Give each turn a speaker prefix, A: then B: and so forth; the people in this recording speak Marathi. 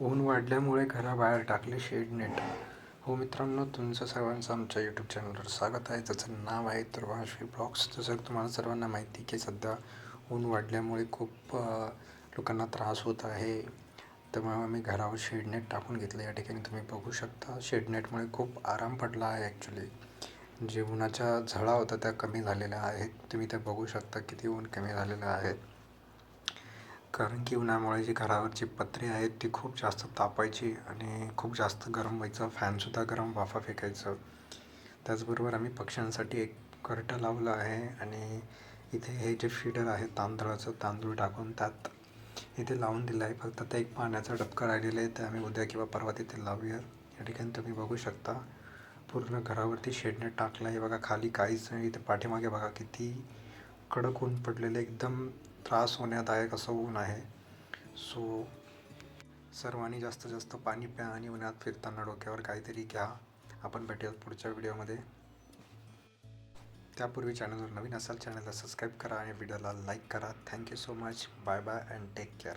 A: ऊन वाढल्यामुळे घराबाहेर टाकले शेड नेट हो मित्रांनो तुमचं सर्वांचं आमच्या यूट्यूब चॅनलवर स्वागत आहे. त्याचं नाव आहे दुर्भाषी ब्लॉग्स जसं तुम्हाला सर्वांना माहिती की सध्या ऊन वाढल्यामुळे खूप लोकांना त्रास होत आहे. त्यामुळे आम्ही घरावर शेडनेट टाकून घेतलं. या ठिकाणी तुम्ही बघू शकता शेडनेटमुळे खूप आराम पडला आहे ॲक्च्युली जे उन्हाच्या झळा होत्या त्या कमी झालेल्या आहेत. तुम्ही त्या बघू शकता किती ऊन कमी झालेलं आहे. कारण की उन्हामुळे जी घरावरची पत्रे आहेत ती खूप जास्त तापायची आणि खूप जास्त गरम व्हायचं. फॅनसुद्धा गरम वाफा फेकायचं. त्याचबरोबर आम्ही पक्ष्यांसाठी एक करटं लावलं आहे आणि इथे हे जे फीडर आहे तांदळाचं तांदूळ टाकून त्यात इथे लावून दिलं आहे फक्त ते एक पाण्याचा डबका राहिलेला आहे ते आम्ही उद्या किंवा परवा तिथे लावूया. या ठिकाणी तुम्ही बघू शकता. पूर्ण घरावरती शेडने टाकलं आहे बघा खाली काहीच नाही. इथे पाठीमागे बघा किती कडक ऊन पडलेलं एकदम त्रास होण्यादायक असं ऊन आहे. सो सर्वांनी जास्तीत जास्त पाणी प्या आणि उन्हात फिरताना डोक्यावर काहीतरी घ्या. आपण भेटूयात पुढच्या व्हिडिओमध्ये. त्यापूर्वी चॅनलवर नवीन असाल चॅनलला सबस्क्राईब करा आणि व्हिडिओला लाईक करा. Thank you so much. Bye bye and take care.